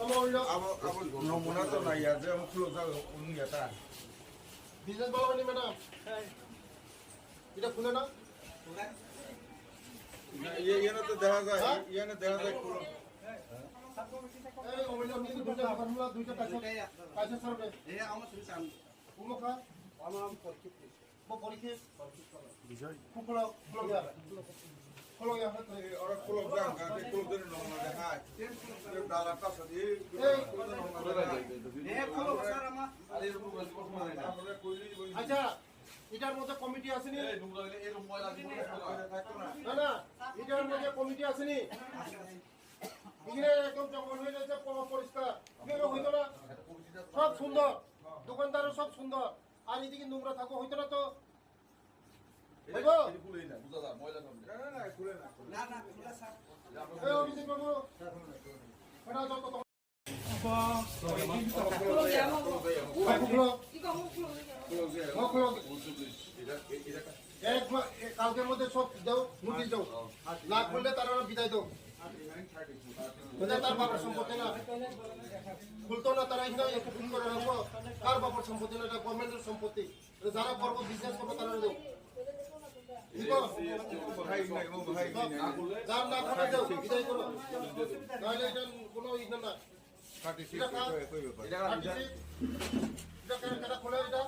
Na ya je khlo sa uni ya ta. Business ভালো হয়নি madam এটা খুলে না na to দেখা যায় ye না দেখা যায় কিন্তু দুটো ফর্মুলা দুইটা কাছে কাছে সরবে এ আমার তুমি চান উমুখা আমার পরিচিত ও পরীক্ষে খুলো খুলো boi. আচ্ছা এটার মধ্যে কমিটি আসেনি? না। না এটার মধ্যে কমিটি আসেনি? একদম জঙ্গল হয়ে গেছে পরিষ্কার। হইতো না। সব সুন্দর দোকানদারও সব সুন্দর। আর এদিকে নোংরা থাকো হইতো না তো। হইব? না না না খুলে না। না না খোলা স্যার এই অভিজিৎ বাবু এটা যত তখন খুলো ও খুলো এক মা- এ- কালকের মধ্যে সব দাও নোটিশ দাও না খুললে তারা বিদায় দাও তার বাবার সম্পত্তি না খুলতো না তারা এখানে করে রাখব কার সম্পত্তি না এটা গভর্নমেন্টের সম্পত্তি যারা করব বিজনেস করব তারা নাই। যার না করে দেও বিদায় করো নাহলে এটা কোনো ইয়ে না কাটি সি এটা কার? কই কই ব্যাপার। কাটিছি। এটা কেন কেন খোলে এটা?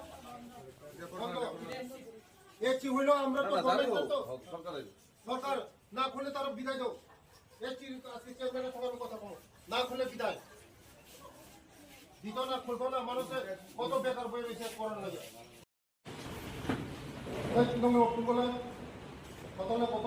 বন্ধ। এ কি হইল আমরা তো সরকার না খুলে তারা বিদায় দাও। চেয়ারম্যানের কথা বলব না খুলে বিদায়। দিত না খুলতো না মানুষের কত বেকার বয়ে রয়েছে করার লাগে। কত না কত।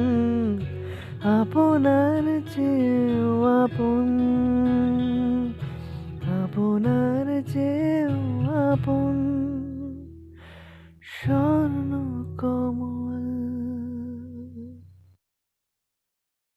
আপনার চেয়েও আপন আপনার চেয়েও আপন। সর